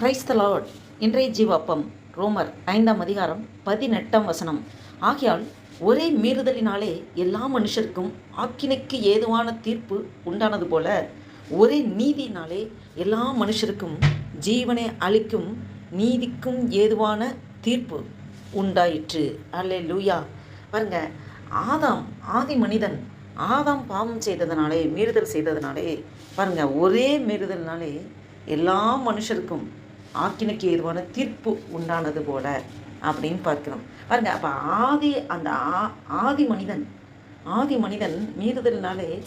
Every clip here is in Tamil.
பிரைஸ் த லார்ட் இன்றைய ஜீவாப்பம் ரோமர் ஐந்தாம் அதிகாரம் பதினெட்டாம் வசனம். ஆகையால் ஒரே மீறுதலினாலே எல்லா மனுஷருக்கும் ஆக்கினைக்கு ஏதுவான தீர்ப்பு உண்டானது போல ஒரே நீதியினாலே எல்லா மனுஷருக்கும் ஜீவனை அளிக்கும் நீதிக்கும் ஏதுவான தீர்ப்பு உண்டாயிற்று. அல்லே லூயா பாருங்க ஆதாம் ஆதி மனிதன் ஆதாம் பாவம் செய்ததுனாலே மீறுதல் செய்ததுனாலே பாருங்க ஒரே மீறுதல்னாலே எல்லா மனுஷருக்கும் ஆக்கினுக்கு ஏதுவான தீர்ப்பு உண்டானது போல அப்படின்னு பார்க்கிறோம். பாருங்க அப்போ ஆதி அந்த ஆ- ஆதி மனிதன் ஆதி மனிதன் மீறுதல்னாலே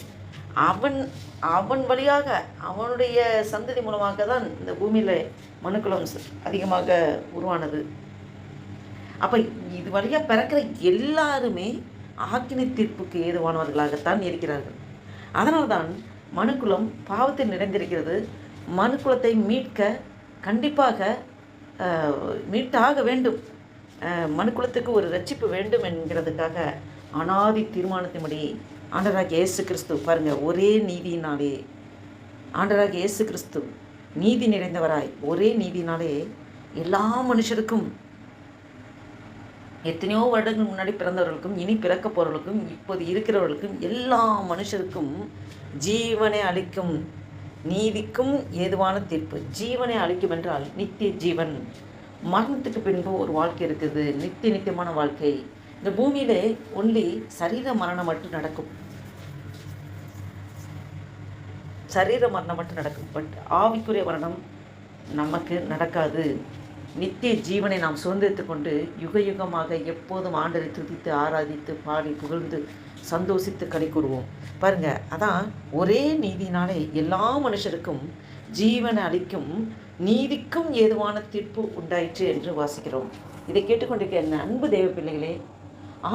அவன் அவன் வழியாக அவனுடைய சந்ததி மூலமாக தான் இந்த பூமியில் மனுக்குலம் ச- அதிகமாக உருவானது. அப்போ இது வழியாக பிறக்கிற எல்லாருமே ஆக்கினை தீர்ப்புக்கு ஏதுவானவர்களாகத்தான் இருக்கிறார்கள். அதனால்தான் மனுக்குலம் பாவத்தில் நிறைந்திருக்கிறது. மனுக்குலத்தை மீட்க கண்டிப்பாக மீட்டாக வேண்டும். மனுக்குலத்துக்கு ஒரு ரட்சிப்பு வேண்டும் என்கிறதுக்காக அனாதி தீர்மானத்தின்படி ஆண்டராக இயேசு கிறிஸ்து பாருங்கள் ஒரே நீதியினாலே ஆண்டராக இயேசு கிறிஸ்து நீதி நிறைந்தவராய் ஒரே நீதினாலே எல்லா மனுஷருக்கும் எத்தனையோ வருடங்கள் முன்னாடி பிறந்தவர்களுக்கும் இனி பிறக்க போகிறவர்களுக்கும் இப்போது இருக்கிறவர்களுக்கும் எல்லா மனுஷருக்கும் ஜீவனை அளிக்கும் நீதிக்கும் ஏதுவான தீர்ப்பு. ஜீவனை அளிக்கும் என்றால் நித்திய ஜீவன். மரணத்துக்கு பின்பு ஒரு வாழ்க்கை இருக்குது. நித்திய நித்தியமான வாழ்க்கை. இந்த பூமியிலே ஒன்லி சரீர மரணம் மட்டும் நடக்கும். சரீர மரணம் மட்டும் நடக்கும். பட் ஆவிக்குரிய மரணம் நமக்கு நடக்காது. நித்திய ஜீவனை நாம் சுதந்திரித்து கொண்டு யுக யுகமாக எப்போதும் ஆண்டரை துதித்து ஆராதித்து பாடி புகழ்ந்து சந்தோஷித்து கனி கூறுவோம். பாருங்க அதான் ஒரே நீதினாலே எல்லா மனுஷருக்கும் ஜீவனை அளிக்கும் நீதிக்கும் ஏதுவான தீர்ப்பு உண்டாயிற்று என்று வாசிக்கிறோம். இதை கேட்டுக்கொண்டிருக்க என் அன்பு தேவ பிள்ளைகளே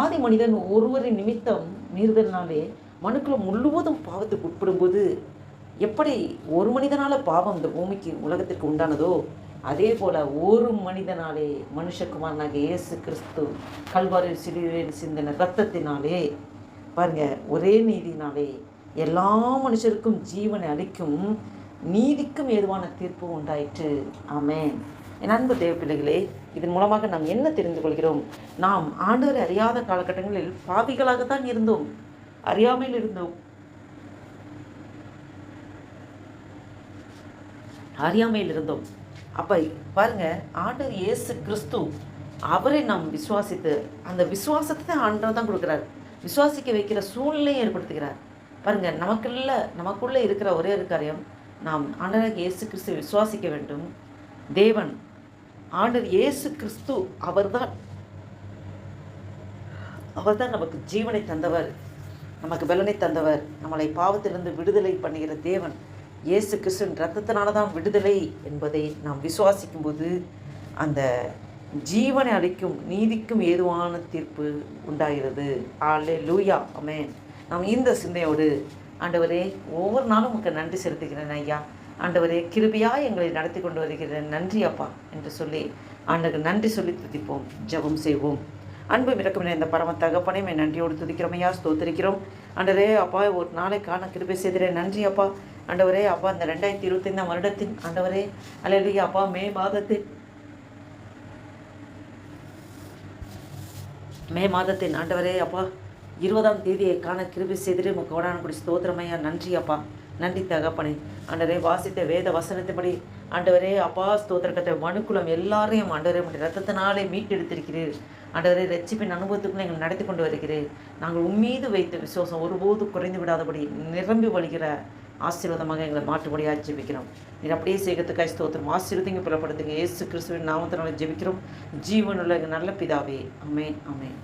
ஆதி மனிதன் ஒருவரின் நிமித்தம் மீறுதலினாலே மனுக்குலம் முழுவதும் பாவத்துக்கு உட்படும்போது எப்படி ஒரு மனிதனால் பாவம் இந்த பூமிக்கு உலகத்திற்கு உண்டானதோ அதே போல ஒரு மனிதனாலே மனுஷகுமாரனாக இயேசு கிறிஸ்து கல்வாரில் சிலுவையில் சிந்தின ரத்தத்தினாலே பாருங்க ஒரே நீதினாலே எல்லா மனுஷருக்கும் ஜீவனை அளிக்கும் நீதிக்கும் ஏதுவான தீர்ப்பு உண்டாயிற்று. ஆமேன். என் அன்பு தேவ பிள்ளைகளே இதன் மூலமாக நாம் என்ன தெரிந்து கொள்கிறோம்? நாம் ஆண்டவரை அறியாத காலகட்டங்களில் பாவிகளாகத்தான் இருந்தோம். அறியாமையில் இருந்தோம். அறியாமையில் இருந்தோம். அப்போ பாருங்க ஆண்டவர் இயேசு கிறிஸ்து அவரை நாம் விசுவாசித்து அந்த விசுவாசத்தை தான் ஆண்டவர் தான் கொடுக்குறாரு. விசுவாசிக்க வைக்கிற சூழ்நிலையை ஏற்படுத்துகிறார். பாருங்க நமக்குள்ள நமக்குள்ளே இருக்கிற ஒரே ஒரு காரியம் நாம் ஆண்டவராக இயேசு கிறிஸ்து விசுவாசிக்க வேண்டும். தேவன் ஆண்டவர் இயேசு கிறிஸ்து அவர்தான். அவர்தான் நமக்கு ஜீவனை தந்தவர். நமக்கு பலனை தந்தவர். நம்மளை பாவத்திலிருந்து விடுதலை பண்ணுகிற தேவன். இயேசு கிறிஸ்துவின் ரத்தத்தினால தான் விடுதலை என்பதை நாம் விசுவாசிக்கும் போது அந்த ஜீவனை அளிக்கும் நீதிக்கும் ஏதுவான தீர்ப்பு உண்டாகிறது. ஆலே லூயா அமேன் நாம் இந்த சிந்தையோடு ஆண்டவரே ஒவ்வொரு நாளும் உங்களுக்கு நன்றி செலுத்துகிறேன் ஐயா. ஆண்டவரே கிருபியாக எங்களை நடத்தி கொண்டு வருகிறேன். நன்றி அப்பா என்று சொல்லி ஆண்டவருக்கு நன்றி சொல்லி துதிப்போம் ஜெபம் செய்வோம். அன்பு மிரக்கம் இந்த பரம தகப்பனே மே நன்றியோடு துதிக்கிறோம் ஐயா ஸ்தோத்திரிக்கிறோம். ஆண்டவரே அப்பா ஒரு நாளைக்கான கிருபை செய்கிறேன் நன்றி அப்பா. ஆண்டவரே அப்பா இந்த ரெண்டாயிரத்தி இருபத்தைந்தாம் வருடத்தின் ஆண்டவரே அலையிலேயே அப்பா மே மாதத்தின் மே மாதத்தின் ஆண்டவரே அப்பா இருபதாம் தேதியை காண கிருபி செய்திரு உங்கள் கோடான குடி ஸ்தோத்திரமையா நன்றி அப்பா. நன்றி தகப்பனே. ஆண்டவரே வாசித்த வேத வசனத்தின்படி ஆண்டவரே அப்பா ஸ்தோத்திரக்கத்தை மனுக்குளம் எல்லாரையும் ஆண்டவரே உடைய ரத்தத்தினாலே மீட்டெடுத்திருக்கிறீர். ஆண்டவரே ரட்சிப்பின் அனுபவத்துக்குள்ள எங்களை நடத்தி கொண்டு வருகிறீர். நாங்கள் உம்மீது வைத்த விசுவாசம் ஒருபோது குறைந்து விடாதபடி நிரம்பி வழிகிற ஆசீர்வாதமாக எங்களை மாற்றுபடியாக ஜெபிக்கிறோம். நீர் அப்படியே செய்கிறதுக்காக ஸ்தோத்திரம். ஆசீர்வதிங்க புலப்படுத்துங்க இயேசு கிறிஸ்துவின் நாமத்தினால ஜெபிக்கிறோம். ஜீவனுள்ள எங்கள் நல்ல பிதாவே. அமேன் அமேன்